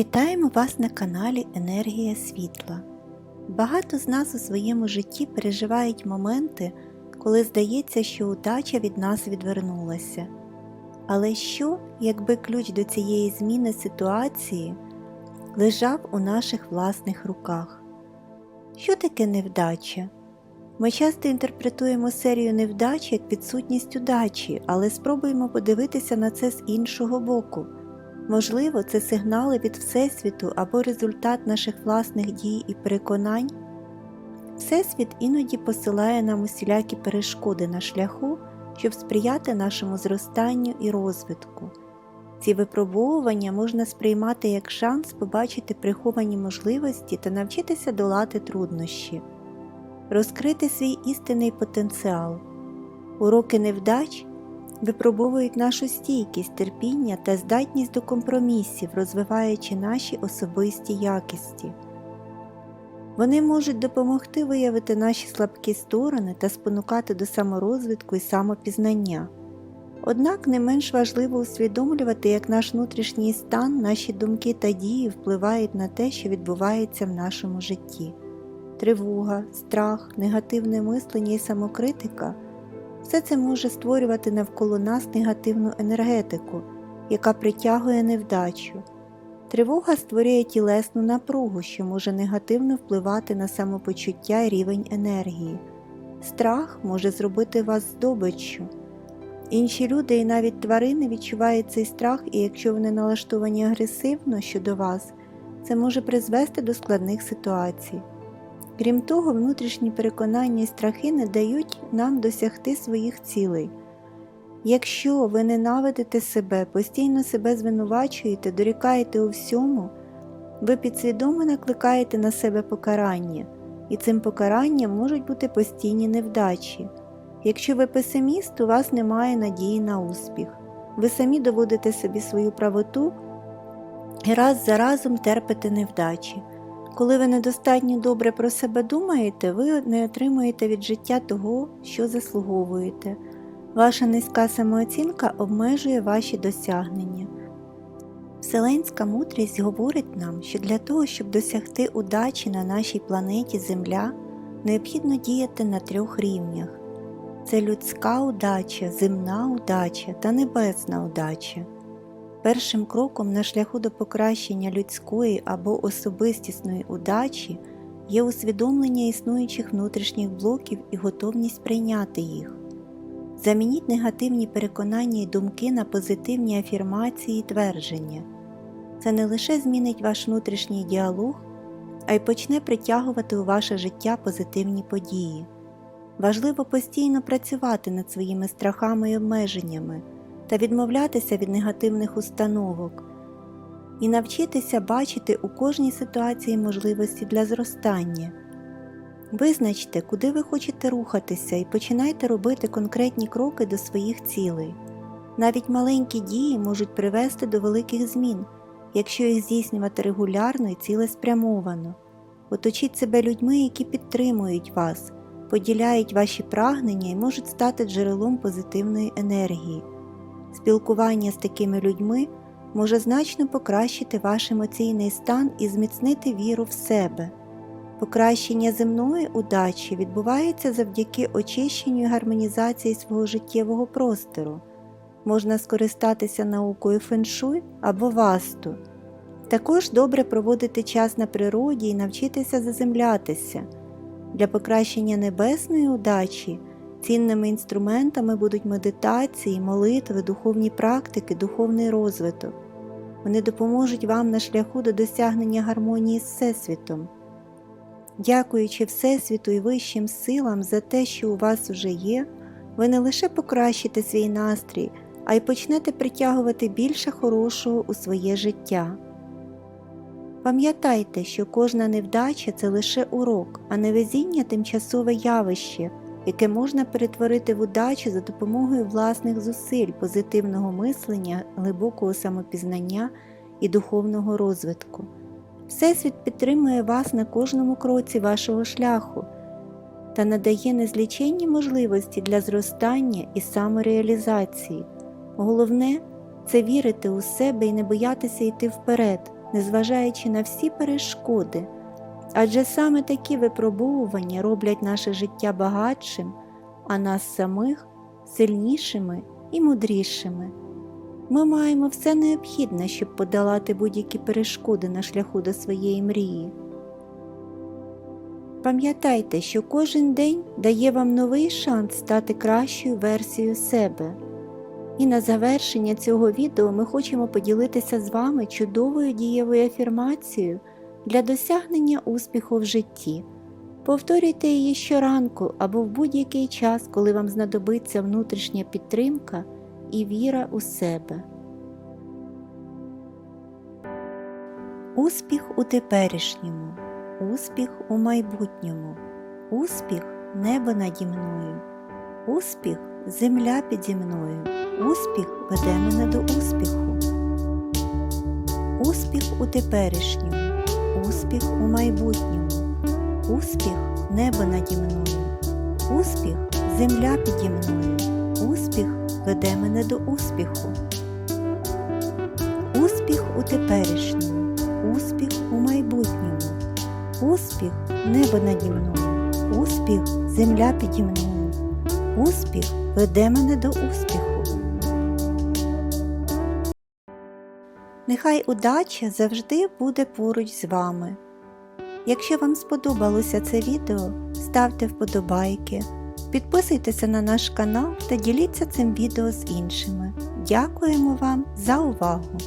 Вітаємо вас на каналі Енергія Світла. Багато з нас у своєму житті переживають моменти, коли здається, що удача від нас відвернулася. Але що, якби ключ до цієї зміни ситуації лежав у наших власних руках? Що таке невдача? Ми часто інтерпретуємо серію невдач як відсутність удачі, але спробуємо подивитися на це з іншого боку. Можливо, це сигнали від Всесвіту або результат наших власних дій і переконань. Всесвіт іноді посилає нам усілякі перешкоди на шляху, щоб сприяти нашому зростанню і розвитку. Ці випробовування можна сприймати як шанс побачити приховані можливості та навчитися долати труднощі, розкрити свій істинний потенціал. Уроки невдач випробовують нашу стійкість, терпіння та здатність до компромісів, розвиваючи наші особисті якості. Вони можуть допомогти виявити наші слабкі сторони та спонукати до саморозвитку і самопізнання. Однак не менш важливо усвідомлювати, як наш внутрішній стан, наші думки та дії впливають на те, що відбувається в нашому житті. Тривога, страх, негативне мислення і самокритика все це може створювати навколо нас негативну енергетику, яка притягує невдачу. Тривога створює тілесну напругу, що може негативно впливати на самопочуття і рівень енергії. Страх може зробити вас здобиччю. Інші люди і навіть тварини відчувають цей страх, і якщо вони налаштовані агресивно щодо вас, це може призвести до складних ситуацій. Крім того, внутрішні переконання і страхи не дають нам досягти своїх цілей. Якщо ви ненавидите себе, постійно себе звинувачуєте, дорікаєте у всьому, ви підсвідомо накликаєте на себе покарання, і цим покаранням можуть бути постійні невдачі. Якщо ви песиміст, у вас немає надії на успіх. Ви самі доводите собі свою правоту і раз за разом терпите невдачі. Коли ви недостатньо добре про себе думаєте, ви не отримуєте від життя того, що заслуговуєте. Ваша низька самооцінка обмежує ваші досягнення. Вселенська мудрість говорить нам, що для того, щоб досягти удачі на нашій планеті Земля, необхідно діяти на трьох рівнях це людська удача, земна удача та небесна удача. Першим кроком на шляху до покращення людської або особистісної удачі є усвідомлення існуючих внутрішніх блоків і готовність прийняти їх. Замініть негативні переконання і думки на позитивні афірмації і твердження. Це не лише змінить ваш внутрішній діалог, а й почне притягувати у ваше життя позитивні події. Важливо постійно працювати над своїми страхами і обмеженнями та відмовлятися від негативних установок і навчитися бачити у кожній ситуації можливості для зростання. Визначте, куди ви хочете рухатися, і починайте робити конкретні кроки до своїх цілей. Навіть маленькі дії можуть привести до великих змін, якщо їх здійснювати регулярно і цілеспрямовано. Оточіть себе людьми, які підтримують вас, поділяють ваші прагнення і можуть стати джерелом позитивної енергії. Спілкування з такими людьми може значно покращити ваш емоційний стан і зміцнити віру в себе. Покращення земної удачі відбувається завдяки очищенню і гармонізації свого життєвого простору. Можна скористатися наукою феншуй або васту. Також добре проводити час на природі і навчитися заземлятися. Для покращення небесної удачі цінними інструментами будуть медитації, молитви, духовні практики, духовний розвиток. Вони допоможуть вам на шляху до досягнення гармонії з Всесвітом. Дякуючи Всесвіту і вищим силам за те, що у вас уже є, ви не лише покращите свій настрій, а й почнете притягувати більше хорошого у своє життя. Пам'ятайте, що кожна невдача це лише урок, а невезіння тимчасове явище, яке можна перетворити в удачу за допомогою власних зусиль, позитивного мислення, глибокого самопізнання і духовного розвитку. Всесвіт підтримує вас на кожному кроці вашого шляху та надає незліченні можливості для зростання і самореалізації. Головне це вірити у себе і не боятися йти вперед, незважаючи на всі перешкоди, адже саме такі випробовування роблять наше життя багатшим, а нас самих сильнішими і мудрішими. Ми маємо все необхідне, щоб подолати будь-які перешкоди на шляху до своєї мрії. Пам'ятайте, що кожен день дає вам новий шанс стати кращою версією себе. І на завершення цього відео ми хочемо поділитися з вами чудовою дієвою афірмацією для досягнення успіху в житті. Повторюйте її щоранку або в будь-який час, коли вам знадобиться внутрішня підтримка і віра у себе. Успіх у теперішньому, успіх у майбутньому, успіх небо наді мною, успіх земля піді мною, успіх веде мене до успіху. Успіх у теперішньому, успіх у майбутньому, успіх небо наді мною, успіх земля піді мною, успіх веде мене до успіху. Успіх у теперішньому, успіх у майбутньому, успіх небо наді мною, успіх земля піді мною, успіх веде мене до успіху. Нехай удача завжди буде поруч з вами. Якщо вам сподобалося це відео, ставте вподобайки, підписуйтеся на наш канал та діліться цим відео з іншими. Дякуємо вам за увагу!